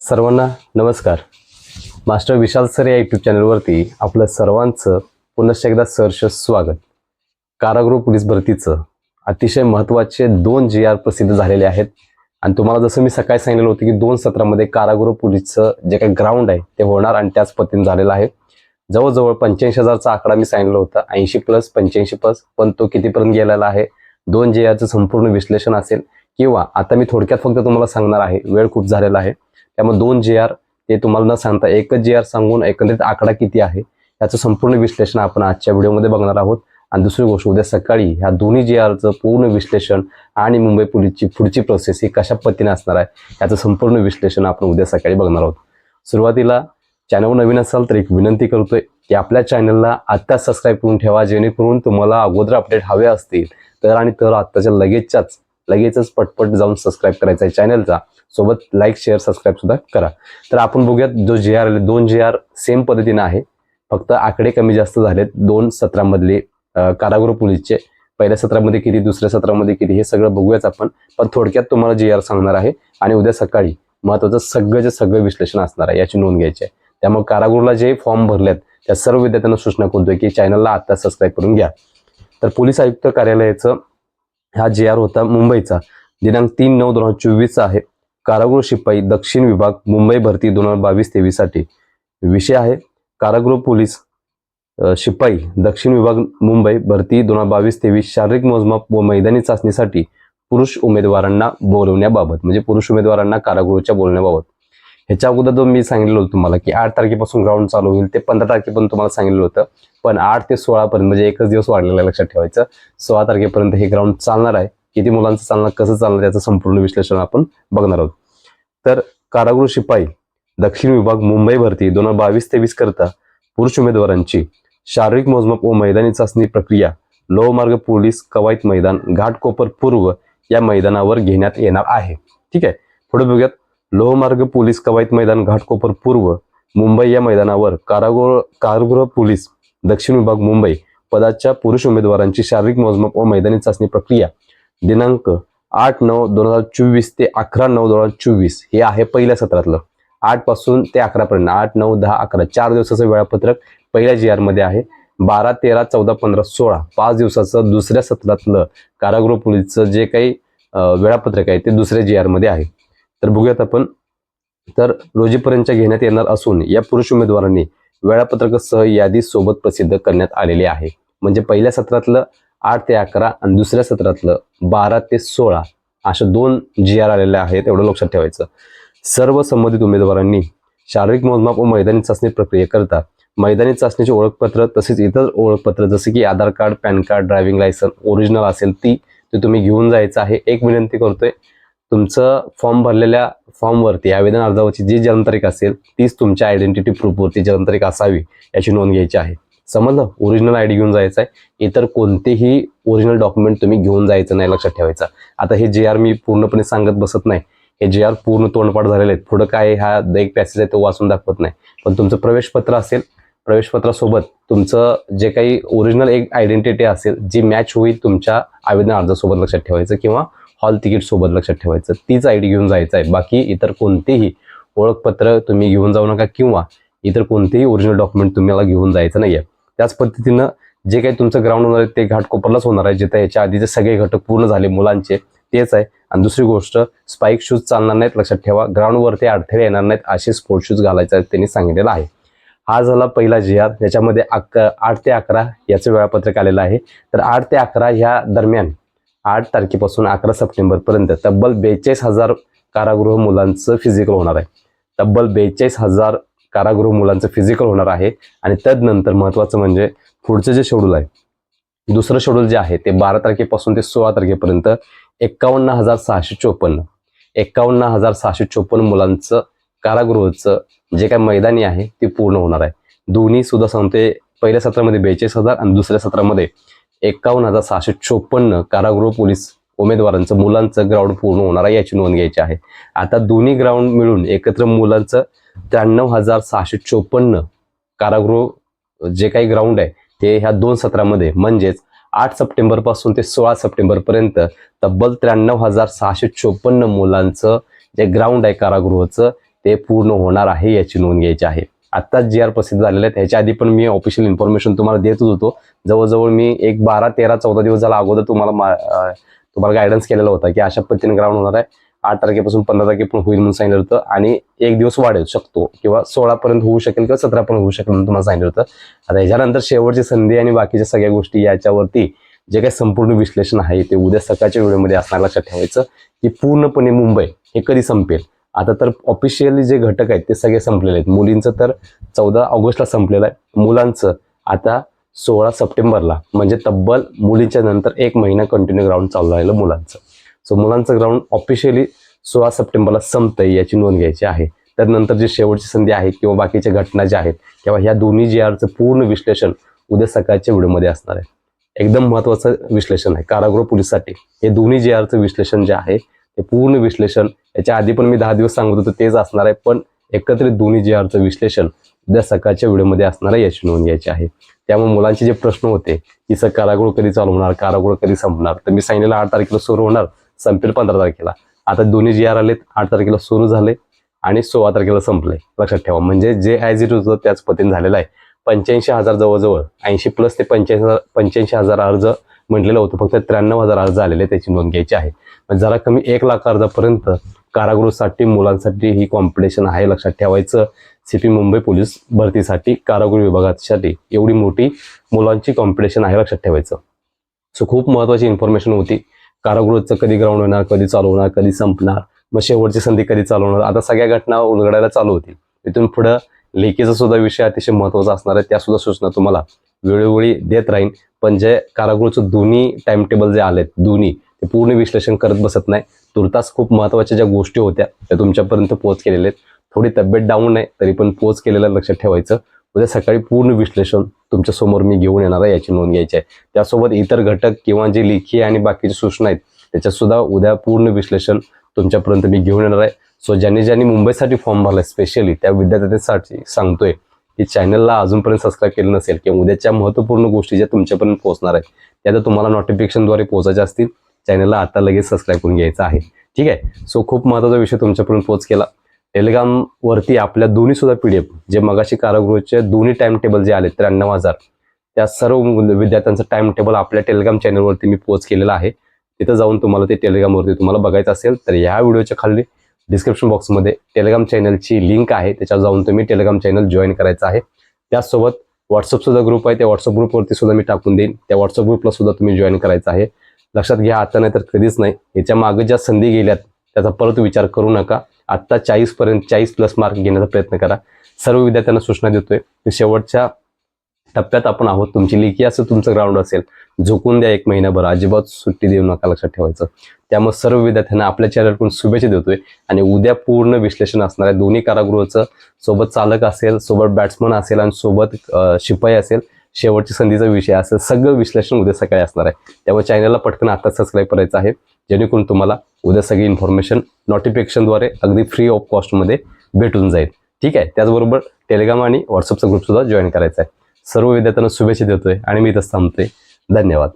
सर्वांना नमस्कार. Master Vishal sir या यूट्यूब चॅनलवरती आपलं सर्वांचं पुनश्च एकदा सहर्ष स्वागत. कारागृह पोलीस भरतीचं अतिशय महत्त्वाचे दोन जी आर प्रसिद्ध झालेले आहेत. आणि तुम्हाला जसं मी सकाळी सांगितलं होतं की दोन सत्रामध्ये कारागृह पोलीसचं जे काही ग्राउंड आहे ते होणार आणि त्याच पद्धतीने झालेलं आहे. जवळजवळ पंच्याऐंशी हजारचा आकडा मी सांगितलं होता. ऐंशी प्लस पंच्याऐंशी प्लस पण तो कितीपर्यंत गेलेला आहे? दोन जे आरचं संपूर्ण विश्लेषण असेल. किंवा आता मी थोडक्यात फक्त तुम्हाला सांगणार आहे वेळ खूप झालेला आहे. त्यामुळे दोन जे आर ते तुम्हाला न सांगता एकच जे आर सांगून एकंदरीत आकडा किती आहे याचं संपूर्ण विश्लेषण आपण आजच्या व्हिडिओमध्ये बघणार आहोत. आणि दुसरी गोष्ट उद्या सकाळी ह्या दोन्ही जे आरचं पूर्ण विश्लेषण आणि मुंबई पोलीसची पुढची प्रोसेस ही कशा पद्धतीने असणार आहे याचं संपूर्ण विश्लेषण आपण उद्या सकाळी बघणार आहोत. सुरुवातीला चॅनल नवीन असाल तर एक विनंती करतोय की आपल्या चॅनलला आत्ताच सबस्क्राईब करून ठेवा जेणेकरून तुम्हाला अगोदर अपडेट हवे असतील तर आणि तर आत्ताच्या लगेचच्याच लगेचच पटपट जाऊन सबस्क्राईब करायचा आहे चॅनलचा सोबत लाईक शेअर सबस्क्राईब सुद्धा करा. तर आपण बघूयात जो जे आर आले दोन जे आर सेम पद्धतीने आहे. फक्त आकडे कमी जास्त झालेत. दोन सत्रामधले कारागृह पोलीसचे. पहिल्या सत्रामध्ये किती दुसऱ्या सत्रामध्ये किती हे सगळं बघूयाच आपण. पण थोडक्यात तुम्हाला जे आर सांगणार आहे. आणि उद्या सकाळी महत्वाचं सगळं सगळं विश्लेषण असणार आहे. याची नोंद घ्यायची आहे. त्यामुळे कारागृहला जे फॉर्म भरलेत त्या सर्व विद्यार्थ्यांना सूचना करतोय की चॅनलला आता सबस्क्राईब करून घ्या. तर पोलीस आयुक्त कार्यालयाचं हा जे आर होता मुंबईचा. दिनांक तीन नऊ दोन हजार चोवीसचा आहे. कारागृह शिपाई दक्षिण विभाग मुंबई भरती दोन हजार बावीस तेवीससाठी विषय आहे. कारागृह पोलीस शिपाई दक्षिण विभाग मुंबई भरती दोन हजार बावीस तेवीस शारीरिक मोजमाप व मैदानी चाचणीसाठी पुरुष उमेदवारांना बोलवण्याबाबत म्हणजे पुरुष उमेदवारांना कारागृहाच्या बोलण्याबाबत. ह्याच्या अगोदर जो मी सांगितलेलो होतं तुम्हाला की आठ तारखेपासून ग्राउंड चालू होईल ते पंधरा तारखेपर्यंत तुम्हाला सांगितलं होतं. पण आठ ते सोळापर्यंत म्हणजे एकच दिवस वाढलेला लक्षात ठेवायचं. सोळा तारखेपर्यंत हे ग्राउंड चालणार आहे. किती मुलांचं चालणार कसं चालणार याचं संपूर्ण विश्लेषण आपण बघणार आहोत. तर कारागृह शिपाई दक्षिण विभाग मुंबई भरती दोन हजार बावीस तेवीस करता पुरुष उमेदवारांची शारीरिक मोजमाप व मैदानी चाचणी प्रक्रिया लोहमार्ग पोलीस कवायत मैदान घाटकोपर पूर्व या मैदानावर घेण्यात येणार आहे. ठीक आहे? पुढे बघूयात. लोहमार्ग पोलीस कवायत मैदान घाटकोपर पूर्व मुंबई या मैदानावर कारागृह कारागृह पोलीस दक्षिण विभाग मुंबई पदाच्या पुरुष उमेदवारांची शारीरिक मोजमाप व मैदानी चाचणी प्रक्रिया दिनांक आठ नऊ दोन हजार चोवीस ते अकरा नऊ दोन हजार चोवीस हे आहे पहिल्या सत्रातलं. आठपासून ते अकरा पर्यंत आठ नऊ दहा अकरा चार दिवसाचं वेळापत्रक पहिल्या जी आरमध्ये आहे. बारा तेरा चौदा पंधरा सोळा पाच दिवसाचं दुसऱ्या सत्रातलं कारागृह पोलीसचं जे काही वेळापत्रक आहे ते दुसऱ्या जी आरमध्ये आहे. तर बघूयात आपण. तर रोजीपर्यंत घेण्यात येणार असून या पुरुष उमेदवारांनी वेळापत्रकासह यादी सोबत प्रसिद्ध करण्यात आलेली आहे. म्हणजे पहिल्या सत्रातलं आठ ते अकरा आणि दुसऱ्या सत्रातलं बारा ते सोळा अशा दोन जी आर आलेले आहेत एवढं लक्षात ठेवायचं. सर्व संबंधित उमेदवारांनी शारीरिक मोजमाप व मैदानी चाचणी प्रक्रियेकरता मैदानी चाचणीचे ओळखपत्र तसेच इतर ओळखपत्र जसे की Aadhaar card PAN card driving licence original असेल ती ते तुम्ही घेऊन जायचं आहे. एक विनंती करतोय तुमचं फॉर्म भरलेल्या फॉर्मवरती आवेदन अर्जावरची जी जन्मतारीख असेल तीच तुमच्या आयडेंटिटी प्रूफवरती जन्मतारीख असावी याची नोंद घ्यायची आहे. समजलं? ओरिजिनल आय डी घेऊन जायचं आहे इतर कोणतेही ओरिजिनल डॉक्युमेंट तुम्ही घेऊन जायचं नाही लक्षात ठेवायचं. आता हे जे आर मी पूर्णपणे सांगत बसत नाही. हे जे आर पूर्ण तोंडपाठ झालेले आहेत. पुढं काय हा एक पॅसेज आहे तो वाचून दाखवत नाही. पण तुमचं प्रवेशपत्र असेल प्रवेशपत्रासोबत तुमचं जे काही ओरिजिनल एक आयडेंटिटी असेल जी मॅच होईल तुमच्या आवेदन अर्जासोबत लक्षात ठेवायचं किंवा हॉल तिकीट सोबत लक्षात ठेवायचं. तीच आय डी घेऊन जायचं आहे. बाकी इतर कोणतेही ओळखपत्र तुम्ही घेऊन जाऊ नका किंवा इतर कोणतेही ओरिजिनल डॉक्युमेंट तुम्हाला घेऊन जायचं नाही आहे त्याच पद्धतीनं जे काही तुमचं ग्राउंड होणार आहे ते घाटकोपरलाच होणार आहे. जिथे याच्या आधीचे सगळे घटक पूर्ण झाले मुलांचे तेच आहे. आणि दुसरी गोष्ट स्पाईक शूज चालणार नाहीत लक्षात ठेवा. ग्राउंडवरती अडथळे येणार नाहीत असे स्पोर्ट शूज घालायचे त्यांनी सांगितलेलं आहे. हा झाला पहिला जी आर ज्याच्यामध्ये अक आठ ते अकरा याचं वेळापत्रक आलेलं आहे. तर आठ ते अकरा ह्या दरम्यान आठ तारखेपासून अकरा सप्टेंबरपर्यंत तब्बल बेचाळीस हजार कारागृह मुलांचं फिजिकल होणार आहे. तब्बल बेचाळीस हजार कारागृह मुलांचं फिजिकल होणार आहे आणि तदनंतर महत्त्वाचं म्हणजे पुढचं जे शेड्यूल आहे दुसरं शेड्यूल जे आहे ते बारा तारखेपासून ते सोळा तारखेपर्यंत एकावन्न हजार सहाशे चोपन्न एकावन्न हजार सहाशे चोपन्न मुलांचं कारागृहाचं जे काय मैदानी आहे ते पूर्ण होणार आहे. दोन्ही सुद्धा सांगते पहिल्या सत्रामध्ये बेचाळीस हजार आणि दुसऱ्या सत्रामध्ये एकावन्न हजार सहाशे चोपन्न कारागृह पोलीस उमेदवारांचं मुलांचं ग्राउंड पूर्ण होणार आहे याची नोंद घ्यायची आहे. आता दोन्ही ग्राउंड मिळून एकत्र मुलांचं त्र्याण्णव हजार सहाशे चोपन्न कारागृह जे काही ग्राउंड आहे ते ह्या दोन सत्रामध्ये म्हणजेच आठ सप्टेंबरपासून ते सोळा सप्टेंबर पर्यंत तब्बल त्र्याण्णव हजार सहाशे चोपन्न मुलांचं जे ग्राउंड आहे कारागृहाचं ते पूर्ण होणार आहे याची नोंद घ्यायची आहे. आत्ताच जे आर प्रसिद्ध झालेले आहेत. ह्याच्या आधी पण मी ऑफिशियल इन्फॉर्मेशन तुम्हाला देतच होतो. जवळजवळ मी एक बारा तेरा चौदा दिवस झाला अगोदर तुम्हाला मा- तुम्हाला गायडन्स केलेला होता की अशा पद्धतीने ग्राउंड होणार आहे. आठ तारखेपासून पंधरा तारखेपर्यंत होईल म्हणून सांगितलं होतं. आणि एक दिवस वाढेल शकतो किंवा सोळापर्यंत होऊ शकेल किंवा सतरापर्यंत होऊ शकेल म्हणून तुम्हाला सांगितलं होतं. आता ह्याच्यानंतर शेवटची संधी आणि बाकीच्या सगळ्या गोष्टी याच्यावरती जे काही संपूर्ण विश्लेषण आहे ते उद्या सकाळच्या वेळेमध्ये असणार लक्षात ठेवायचं की पूर्णपणे मुंबई हे कधी संपेल? आता तर ऑफिशियली जे घटक आहेत ते सगळे संपलेले आहेत. मुलींचं तर चौदा ऑगस्टला संपलेलं आहे. मुलांचं आता सोळा सप्टेंबरला म्हणजे तब्बल मुलींच्या नंतर एक महिना कंटिन्यू ग्राउंड चालू राहिलं मुलांचं. सो मुलांचं ग्राउंड ऑफिशियली सोळा सप्टेंबरला संपतंय याची नोंद घ्यायची आहे. त्यानंतर जी शेवटची संधी आहे किंवा बाकीच्या घटना ज्या आहेत किंवा ह्या दोन्ही जी आरचं पूर्ण विश्लेषण उद्या सकाळच्या व्हिडिओमध्ये असणार आहे. एकदम महत्त्वाचं विश्लेषण आहे. कारागृह पोलिससाठी हे दोन्ही जी आरचं विश्लेषण जे आहे ते पूर्ण विश्लेषण. याच्या आधी पण मी दहा दिवस सांगत होतो तेच असणार आहे. पण एकत्रित दोन्ही जी आरचं विश्लेषण उद्या सकाळच्या व्हिडिओमध्ये असणार आहे याची नोंद घ्यायची आहे. त्यामुळे मुलांचे जे प्रश्न होते की सर कारागृह कधी चालू होणार कारागृह कधी संपणार? तर मी सांगितलेलं आठ तारखेला सुरू होणार संपेल पंधरा तारखेला. आता दोन्ही जी आर आलेत आठ तारखेला सुरू झाले आणि सोळा तारखेला संपले. लक्षात ठेवा म्हणजे जे ॲज इट होतं त्याच पद्धतीने झालेलं आहे. पंच्याऐंशी हजार जवळजवळ ऐंशी प्लस ते पंच्याऐंशी हजार पंच्याऐंशी हजार अर्ज म्हटलेलं होतं. फक्त त्र्याण्णव हजार अर्ज आलेले त्याची नोंद घ्यायची आहे. म्हणजे जरा कमी एक लाख अर्जापर्यंत कारागृहासाठी मुलांसाठी ही कॉम्पिटिशन आहे लक्षात ठेवायचं. सी पी मुंबई पोलीस भरतीसाठी कारागृह विभागासाठी एवढी मोठी मुलांची कॉम्पिटिशन आहे लक्षात ठेवायचं. सो खूप महत्त्वाची इन्फॉर्मेशन होती. कारागृहाचं कधी ग्राउंड होणार कधी चालू होणार कधी संपणार मग शेवटची संधी कधी चालू होणार? आता सगळ्या घटना उलगडायला चालू होतील. इथून पुढं लेखीचा सुद्धा विषय अतिशय महत्त्वाचा असणार आहे त्या सुद्धा सूचना तुम्हाला वेळोवेळी देत राहीन. पण जे कारागृहचं दोन्ही टाइमटेबल जे आलेत दोन्ही ते पूर्ण विश्लेषण करत बसत नाही. तुर्तास खूप महत्त्वाच्या ज्या गोष्टी होत्या त्या तुमच्यापर्यंत पोहोच केलेल्या आहेत. थोडी तब्येत डाऊन आहे तरी पण पोच केलेलं लक्षात ठेवायचं. उद्या सकाळी पूर्ण विश्लेषण तुमच्यासमोर मी घेऊन येणार आहे याची नोंद घ्यायची आहे. त्यासोबत इतर घटक किंवा जे लेखी आणि बाकीच्या सूचना आहेत त्याच्यात सुद्धा उद्या पूर्ण विश्लेषण तुमच्यापर्यंत मी घेऊन येणार आहे. सो ज्यांनी ज्यांनी मुंबईसाठी फॉर्म भरला स्पेशली त्या विद्यार्थ्यांसाठी सांगतोय की चॅनलला अजूनपर्यंत सबस्क्राईब केलं नसेल किंवा उद्याच्या महत्त्वपूर्ण गोष्टी ज्या तुमच्यापर्यंत पोहोचणार आहेत त्या जर तुम्हाला नोटिफिकेशनद्वारे पोहोचायच्या असतील. चॅनलला आता लगेच सबस्क्राईब करून घ्यायचं आहे. ठीक आहे? सो खूप महत्त्वाचा विषय तुमच्यापर्यंत पोच केला. टेलिग्रामवरती आपल्या दोन्ही सुद्धा एफ जे मगाशी कारागृहचे दोन्ही टाइम टेबल जे आले त्र्याण्णव हजार त्या सर्व विद्यार्थ्यांचं टाइम टेबल आपल्या टेलिग्राम चॅनलवरती मी पोच केलेलं आहे. तिथं जाऊन तुम्हाला ते टेलिग्रामवरती तुम्हाला बघायचं असेल तर ह्या व्हिडिओच्या खाली डिस्क्रिप्शन बॉक्समध्ये टेलिग्राम चॅनलची लिंक आहे. त्याच्यावर जाऊन तुम्ही टेलिग्राम चॅनल जॉईन करायचं आहे. त्याचसोबत व्हॉट्सअप सुद्धा ग्रुप आहे. त्या व्हॉट्सअप ग्रुपवरती सुद्धा मी टाकून देईन. त्या व्हॉट्सअप ग्रुपला सुद्धा तुम्ही जॉईन करायचं आहे. लक्षात घ्या आता नाही तर कधीच नाही. याच्या मागे ज्या संधी गेल्यात त्याचा परत विचार करू नका. आत्ता चाळीसपर्यंत चाळीस प्लस मार्क घेण्याचा प्रयत्न करा. सर्व विद्यार्थ्यांना सूचना देतोय. की शेवटच्या टप्प्यात आपण आहोत. तुमची लेखी असं तुमचं ग्राउंड असेल. झोकून द्या एक महिनाभर. अजिबात सुट्टी देऊ नका लक्षात ठेवायचं. त्यामुळे सर्व विद्यार्थ्यांना आपल्या चॅनलकडून शुभेच्छा देतोय. आणि उद्या पूर्ण विश्लेषण असणार आहे. दोन्ही कारागृहाचं सोबत चालक असेल सोबत बॅट्समन असेल आणि सोबत शिपाई असेल. शेवटची संधीचा विषय असेल. सगळं विश्लेषण उद्या सकाळी असणार आहे. त्यामुळे चॅनलला पटकन आता सबस्क्राईब करायचं आहे. जेणेकरून तुम्हाला उद्या सगळी इन्फॉर्मेशन नोटिफिकेशनद्वारे अगदी फ्री ऑफ कॉस्टमध्ये भेटून जाईल. ठीक आहे? त्याचबरोबर टेलिग्राम आणि व्हॉट्सअपचा ग्रुपसुद्धा जॉईन करायचा आहे. सर्व विद्यार्थ्यांना शुभेच्छा देतोय आणि मी इथं थांबतोय. धन्यवाद.